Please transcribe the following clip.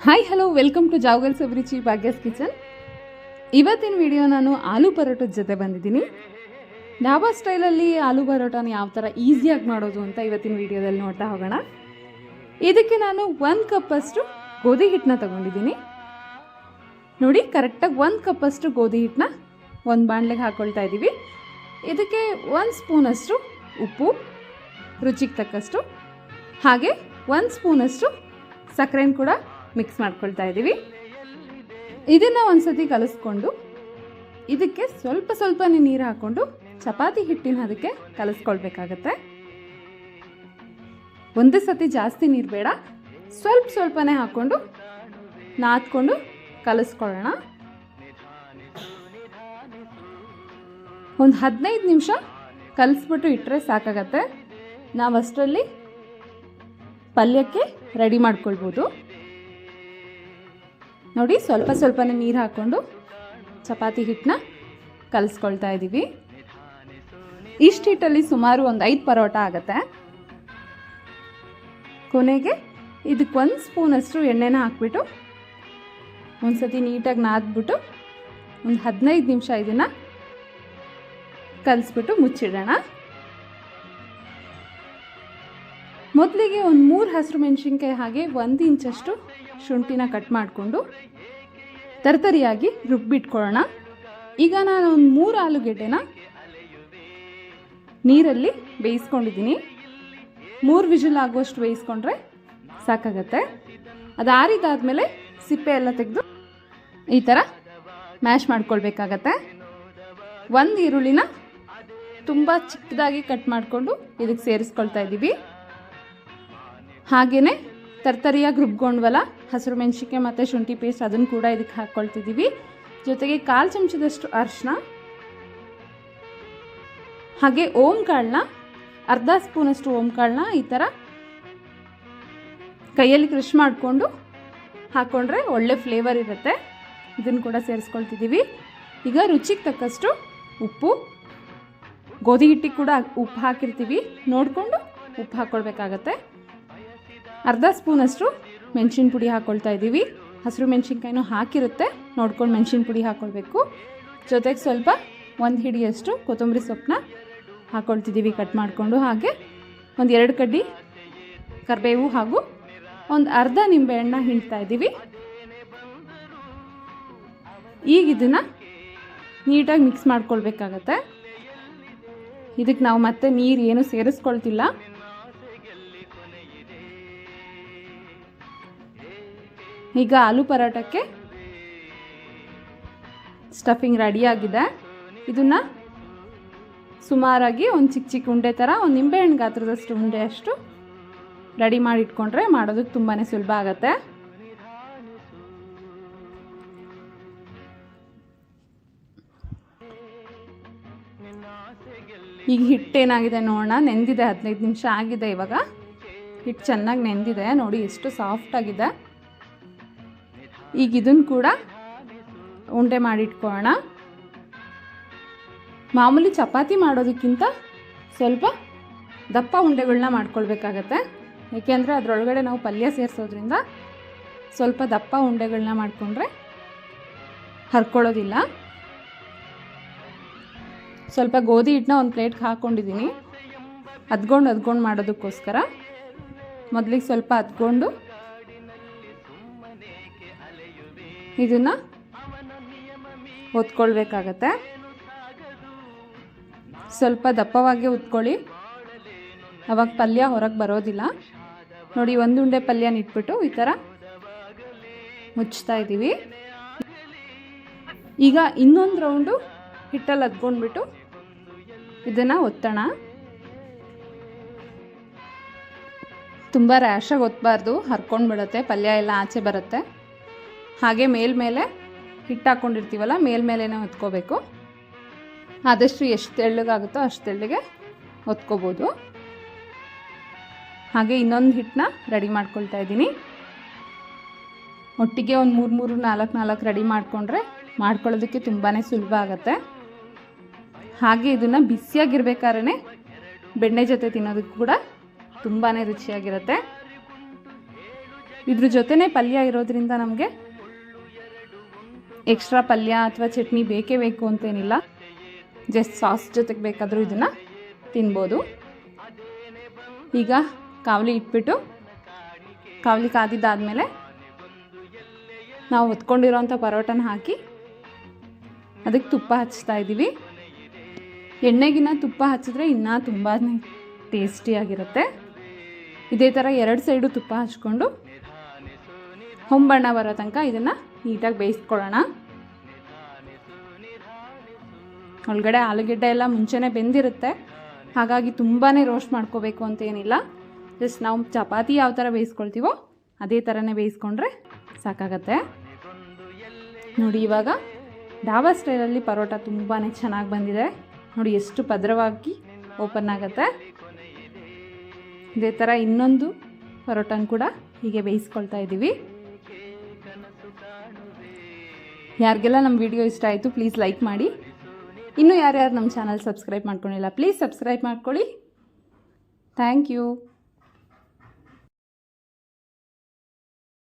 Hi hello welcome to Javagal ಸಬ್ರಿಚಿ Bhagya's kitchen ಇವತ್ತಿನ video ನಾನು ಆಲೂ ಪರೋಟದ ಜೊತೆ ಬಂದಿದ್ದೀನಿ. ಡಾಬಾ ಸ್ಟೈಲಲ್ಲಿ ಆಲೂ ಪರೋಟಾನ ಯಾವ ಥರ ಈಸಿಯಾಗಿ ಮಾಡೋದು ಅಂತ ಇವತ್ತಿನ ವಿಡಿಯೋದಲ್ಲಿ ನೋಡ್ತಾ ಹೋಗೋಣ. ಇದಕ್ಕೆ ನಾನು ಒಂದು ಕಪ್ಪಷ್ಟು ಗೋಧಿ ಹಿಟ್ಟನ್ನ ತಗೊಂಡಿದ್ದೀನಿ. ನೋಡಿ ಕರೆಕ್ಟಾಗಿ ಒಂದು ಕಪ್ಪಷ್ಟು ಗೋಧಿ ಹಿಟ್ಟನ್ನ ಒಂದು ಬಾಣಲೆಗೆ ಹಾಕ್ಕೊಳ್ತಾ ಇದ್ದೀವಿ ಇದಕ್ಕೆ ಒಂದು ಸ್ಪೂನಷ್ಟು ಉಪ್ಪು, ರುಚಿಗೆ ತಕ್ಕಷ್ಟು. ಹಾಗೆ ಒಂದು ಸ್ಪೂನಷ್ಟು ಸಕ್ಕರೆನ ಕೂಡ ಮಿಕ್ಸ್ ಮಾಡ್ಕೊಳ್ತಾ ಇದ್ದೀವಿ ಇದನ್ನು ಒಂದ್ಸತಿ ಕಲಿಸ್ಕೊಂಡು ಇದಕ್ಕೆ ಸ್ವಲ್ಪ ಸ್ವಲ್ಪನೇ ನೀರು ಹಾಕ್ಕೊಂಡು ಚಪಾತಿ ಹಿಟ್ಟಿನ ಅದಕ್ಕೆ ಕಲಿಸ್ಕೊಳ್ಬೇಕಾಗತ್ತೆ. ಒಂದೇ ಸತಿ ಜಾಸ್ತಿ ನೀರು ಬೇಡ. ಸ್ವಲ್ಪ ಸ್ವಲ್ಪನೇ ಹಾಕ್ಕೊಂಡು ನಾದ್ಕೊಂಡು ಕಲಿಸ್ಕೊಳ್ಳೋಣ. ಒಂದು ಹದಿನೈದು ನಿಮಿಷ ಕಲಿಸ್ಬಿಟ್ಟು ಇಟ್ಟರೆ ಸಾಕಾಗತ್ತೆ. ನಾವು ಅಷ್ಟರಲ್ಲಿ ಪಲ್ಯಕ್ಕೆ ರೆಡಿ ಮಾಡ್ಕೊಳ್ಬೋದು. ನೋಡಿ, ಸ್ವಲ್ಪ ಸ್ವಲ್ಪನೇ ನೀರು ಹಾಕ್ಕೊಂಡು ಚಪಾತಿ ಹಿಟ್ಟನ್ನ ಕಲಿಸ್ಕೊಳ್ತಾ ಇದ್ದೀವಿ ಇಷ್ಟು ಹಿಟ್ಟಲ್ಲಿ ಸುಮಾರು ಒಂದು ಐದು ಪರೋಟ ಆಗುತ್ತೆ. ಕೊನೆಗೆ ಇದಕ್ಕೆ ಒಂದು ಸ್ಪೂನಷ್ಟು ಎಣ್ಣೆನ ಹಾಕ್ಬಿಟ್ಟು ಒಂದು ಸತಿ ನೀಟಾಗಿ ನಾದ್ಬಿಟ್ಟು ಒಂದು ಹದಿನೈದು ನಿಮಿಷ ಇದನ್ನು ಕಲಿಸ್ಬಿಟ್ಟು ಮುಚ್ಚಿಡೋಣ. ಮೊದಲಿಗೆ ಒಂದು ಮೂರು ಹಸಿರು ಮೆಣಸಿನ್ಕಾಯಿ ಹಾಗೆ ಒಂದು ಇಂಚಷ್ಟು ಶುಂಠಿನ ಕಟ್ ಮಾಡಿಕೊಂಡು ತರ್ತರಿಯಾಗಿ ರುಬ್ಬಿಟ್ಕೊಳ್ಳೋಣ. ಈಗ ನಾನು ಒಂದು ಮೂರು ಆಲೂಗೆಡ್ಡೆನ ನೀರಲ್ಲಿ ಬೇಯಿಸ್ಕೊಂಡಿದ್ದೀನಿ. ಮೂರು ವಿಜಲ್ ಆಗುವಷ್ಟು ಬೇಯಿಸ್ಕೊಂಡ್ರೆ ಸಾಕಾಗತ್ತೆ. ಅದು ಆರಿದಾದ್ಮೇಲೆ ಸಿಪ್ಪೆ ಎಲ್ಲ ತೆಗೆದು ಈ ಥರ ಮ್ಯಾಶ್ ಮಾಡ್ಕೊಳ್ಬೇಕಾಗತ್ತೆ. ಒಂದು ಈರುಳ್ಳಿನ ತುಂಬ ಚಿಕ್ಕದಾಗಿ ಕಟ್ ಮಾಡಿಕೊಂಡು ಇದಕ್ಕೆ ಸೇರಿಸ್ಕೊಳ್ತಾ ಇದ್ದೀವಿ. ಹಾಗೆಯೇ ತರ್ತರಿಯಾಗಿ ರುಬ್ಕೊಂಡ್ವಲ್ಲ ಹಸಿರು ಮೆಣಸಿನ್ಕಾಯಿ ಮತ್ತು ಶುಂಠಿ ಪೇಸ್ಟ್ ಅದನ್ನು ಕೂಡ ಇದಕ್ಕೆ ಹಾಕ್ಕೊಳ್ತಿದ್ದೀವಿ ಜೊತೆಗೆ ಕಾಲು ಚಮಚದಷ್ಟು ಅರಿಶಿನ, ಹಾಗೆ ಓಂ ಕಾಳನ್ನ ಅರ್ಧ ಸ್ಪೂನಷ್ಟು ಓಂ ಕಾಳನ್ನ ಈ ಥರ ಕೈಯಲ್ಲಿ ಕ್ರಷ್ ಮಾಡಿಕೊಂಡು ಹಾಕ್ಕೊಂಡ್ರೆ ಒಳ್ಳೆ ಫ್ಲೇವರ್ ಇರುತ್ತೆ. ಇದನ್ನು ಕೂಡ ಸೇರಿಸ್ಕೊಳ್ತಿದ್ದೀವಿ ಈಗ ರುಚಿಗೆ ತಕ್ಕಷ್ಟು ಉಪ್ಪು, ಗೋಧಿ ಹಿಟ್ಟಿಗೆ ಕೂಡ ಉಪ್ಪು ಹಾಕಿರ್ತೀವಿ. ನೋಡಿಕೊಂಡು ಉಪ್ಪು ಹಾಕ್ಕೊಳ್ಬೇಕಾಗತ್ತೆ ಅರ್ಧ ಸ್ಪೂನಷ್ಟು ಮೆಣಸಿನ ಪುಡಿ ಹಾಕ್ಕೊಳ್ತಾ ಇದ್ದೀವಿ. ಹಸಿರು ಮೆಣಸಿನ್ಕಾಯಿನೂ ಹಾಕಿರುತ್ತೆ. ನೋಡ್ಕೊಂಡು ಮೆಣಸಿನ ಪುಡಿ ಹಾಕ್ಕೊಳ್ಬೇಕು ಜೊತೆಗೆ ಸ್ವಲ್ಪ ಒಂದು ಹಿಡಿಯಷ್ಟು ಕೊತ್ತಂಬರಿ ಸೊಪ್ಪನ್ನ ಹಾಕ್ಕೊಳ್ತಿದ್ದೀವಿ ಕಟ್ ಮಾಡಿಕೊಂಡು ಹಾಗೆ. ಒಂದು ಎರಡು ಕಡ್ಡಿ ಕರಿಬೇವು ಹಾಗೂ ಒಂದು ಅರ್ಧ ನಿಂಬೆಹಣ್ಣ ಹಿಂಡ್ತಾ ಇದ್ದೀವಿ. ಈಗ ಇದನ್ನು ನೀಟಾಗಿ ಮಿಕ್ಸ್ ಮಾಡ್ಕೊಳ್ಬೇಕಾಗತ್ತೆ. ಇದಕ್ಕೆ ನಾವು ಮತ್ತೆ ನೀರು ಏನು ಸೇರಿಸ್ಕೊಳ್ತಿಲ್ಲ. ಈಗ ಆಲೂ ಪರೋಟಕ್ಕೆ ಸ್ಟಫಿಂಗ್ ರೆಡಿಯಾಗಿದೆ ಇದನ್ನು ಸುಮಾರಾಗಿ ಒಂದು ಚಿಕ್ಕ ಚಿಕ್ಕ ಉಂಡೆ ಥರ ಒಂದು ನಿಂಬೆಹಣ್ಣು ಗಾತ್ರದಷ್ಟು ಉಂಡೆ ಅಷ್ಟು ರೆಡಿ ಮಾಡಿ ಇಟ್ಕೊಂಡ್ರೆ ಮಾಡೋದಕ್ಕೆ ತುಂಬಾ ಸುಲಭ ಆಗುತ್ತೆ. ಈಗ ಹಿಟ್ಟೇನಾಗಿದೆ ನೋಡೋಣ. ನೆಂದಿದೆ ಹದಿನೈದು ನಿಮಿಷ ಆಗಿದೆ ಇವಾಗ. ಹಿಟ್ಟು ಚೆನ್ನಾಗಿ ನೆಂದಿದೆ. ನೋಡಿ ಎಷ್ಟು ಸಾಫ್ಟ್ ಆಗಿದೆ. ಈಗ ಇದನ್ನು ಕೂಡ ಉಂಡೆ ಮಾಡಿಟ್ಕೊಳ್ಳೋಣ ಮಾಮೂಲಿ ಚಪಾತಿ ಮಾಡೋದಕ್ಕಿಂತ ಸ್ವಲ್ಪ ದಪ್ಪ ಉಂಡೆಗಳನ್ನ ಮಾಡ್ಕೊಳ್ಬೇಕಾಗತ್ತೆ. ಏಕೆಂದರೆ ಅದರೊಳಗಡೆ ನಾವು ಪಲ್ಯ ಸೇರಿಸೋದ್ರಿಂದ ಸ್ವಲ್ಪ ದಪ್ಪ ಉಂಡೆಗಳನ್ನ ಮಾಡಿಕೊಂಡ್ರೆ ಹರ್ಕೊಳ್ಳೋದಿಲ್ಲ. ಸ್ವಲ್ಪ ಗೋಧಿ ಹಿಟ್ಟನ್ನ ಒಂದು ಪ್ಲೇಟ್ಗೆ ಹಾಕ್ಕೊಂಡಿದ್ದೀನಿ ಅದ್ಕೊಂಡು ಅದ್ಕೊಂಡು ಮಾಡೋದಕ್ಕೋಸ್ಕರ ಮೊದಲಿಗೆ ಸ್ವಲ್ಪ ಅದ್ಕೊಂಡು ಇದನ್ನು ಒತ್ಕೊಳ್ಬೇಕಾಗತ್ತೆ ಸ್ವಲ್ಪ ದಪ್ಪವಾಗಿ ಉತ್ಕೊಳ್ಳಿ. ಅವಾಗ ಪಲ್ಯ ಹೊರಗೆ ಬರೋದಿಲ್ಲ. ನೋಡಿ, ಒಂದು ಉಂಡೆ ಪಲ್ಯನ ಇಟ್ಬಿಟ್ಟು ಈ ಥರ ಮುಚ್ತಾ ಇದ್ದೀವಿ ಈಗ ಇನ್ನೊಂದು ರೌಂಡು ಹಿಟ್ಟಲ್ಲಿ ಅದ್ಕೊಂಡ್ಬಿಟ್ಟು ಇದನ್ನು ಒತ್ತೋಣ. ತುಂಬ ರ್ಯಾಶಾಗಿ ಒತ್ತಬಾರ್ದು ಹರ್ಕೊಂಡು ಬಿಡುತ್ತೆ ಪಲ್ಯ ಎಲ್ಲ ಆಚೆ ಬರುತ್ತೆ. ಹಾಗೆ ಮೇಲ್ಮೇಲೆ ಹಿಟ್ಟು ಹಾಕ್ಕೊಂಡಿರ್ತೀವಲ್ಲ ಮೇಲ್ಮೇಲೆ ಹೊತ್ಕೋಬೇಕು. ಆದಷ್ಟು ಎಷ್ಟು ತೆಳ್ಳಗಾಗುತ್ತೋ ಅಷ್ಟು ತೆಳ್ಳಗೆ ಹೊತ್ಕೋಬೋದು. ಹಾಗೆ ಇನ್ನೊಂದು ಹಿಟ್ಟನ್ನ ರೆಡಿ ಮಾಡ್ಕೊಳ್ತಾ ಇದ್ದೀನಿ. ಒಟ್ಟಿಗೆ ಒಂದು ಮೂರು ಮೂರು, ನಾಲ್ಕು ನಾಲ್ಕು ರೆಡಿ ಮಾಡಿಕೊಂಡ್ರೆ ಮಾಡ್ಕೊಳ್ಳೋದಕ್ಕೆ ತುಂಬಾ ಸುಲಭ ಆಗುತ್ತೆ. ಹಾಗೆ ಇದನ್ನು ಬಿಸಿಯಾಗಿರ್ಬೇಕಾದ್ರೆ ಬೆಣ್ಣೆ ಜೊತೆ ತಿನ್ನೋದಕ್ಕೆ ಕೂಡ ತುಂಬಾ ರುಚಿಯಾಗಿರುತ್ತೆ. ಇದ್ರ ಜೊತೆನೇ ಪಲ್ಯ ಇರೋದ್ರಿಂದ ನಮಗೆ ಎಕ್ಸ್ಟ್ರಾ ಪಲ್ಯ ಅಥವಾ ಚಟ್ನಿ ಬೇಕೇ ಬೇಕು ಅಂತೇನಿಲ್ಲ. ಜಸ್ಟ್ ಸಾಸ್ ಜೊತೆಗೆ ಬೇಕಾದರೂ ಇದನ್ನು ತಿನ್ಬೋದು. ಈಗ ಕಾವಲಿ ಇಟ್ಬಿಟ್ಟು, ಕಾವಲಿ ಕಾದಿದ್ದಾದಮೇಲೆ ನಾವು ಹೊತ್ಕೊಂಡಿರೋಂಥ ಪರೋಟನ ಹಾಕಿ ಅದಕ್ಕೆ ತುಪ್ಪ ಹಚ್ತಾ ಇದ್ದೀವಿ. ಎಣ್ಣೆಗಿನ್ನ ತುಪ್ಪ ಹಚ್ಚಿದ್ರೆ ಇನ್ನೂ ತುಂಬಾ ಟೇಸ್ಟಿಯಾಗಿರುತ್ತೆ ಇದೇ ಥರ ಎರಡು ಸೈಡು ತುಪ್ಪ ಹಚ್ಕೊಂಡು ಹೊಂಬಣ್ಣ ಬರೋ ತನಕ ಇದನ್ನು ನೀಟಾಗಿ ಬೇಯಿಸ್ಕೊಳ್ಳೋಣ. ಒಳಗಡೆ ಆಲೂಗೆಡ್ಡೆ ಎಲ್ಲ ಮುಂಚೆನೇ ಬೆಂದಿರುತ್ತೆ. ಹಾಗಾಗಿ ತುಂಬಾ ರೋಸ್ಟ್ ಮಾಡ್ಕೋಬೇಕು ಅಂತ ಏನಿಲ್ಲ. ಜಸ್ಟ್ ನಾವು ಚಪಾತಿ ಯಾವ ಥರ ಬೇಯಿಸ್ಕೊಳ್ತೀವೋ ಅದೇ ಥರನೇ ಬೇಯಿಸ್ಕೊಂಡ್ರೆ ಸಾಕಾಗತ್ತೆ. ನೋಡಿ ಇವಾಗ ಡಾಬಾ ಸ್ಟೈಲಲ್ಲಿ ಪರೋಟ ತುಂಬಾ ಚೆನ್ನಾಗಿ ಬಂದಿದೆ. ನೋಡಿ ಎಷ್ಟು ಭದ್ರವಾಗಿ ಓಪನ್ ಆಗುತ್ತೆ. ಇದೇ ಥರ ಇನ್ನೊಂದು ಪರೋಟನ ಕೂಡ ಹೀಗೆ ಬೇಯಿಸ್ಕೊಳ್ತಾ ಇದ್ದೀವಿ. ಯಾರಿಗೆಲ್ಲ ನಮ್ಮ ವಿಡಿಯೋ ಇಷ್ಟ ಆಯಿತು ಪ್ಲೀಸ್ ಲೈಕ್ ಮಾಡಿ. ಇನ್ನೂ ಯಾರ್ಯಾರು ನಮ್ಮ ಚಾನಲ್ ಸಬ್ಸ್ಕ್ರೈಬ್ ಮಾಡ್ಕೊಂಡಿಲ್ಲ ಪ್ಲೀಸ್ ಸಬ್ಸ್ಕ್ರೈಬ್ ಮಾಡ್ಕೊಳ್ಳಿ. Thank you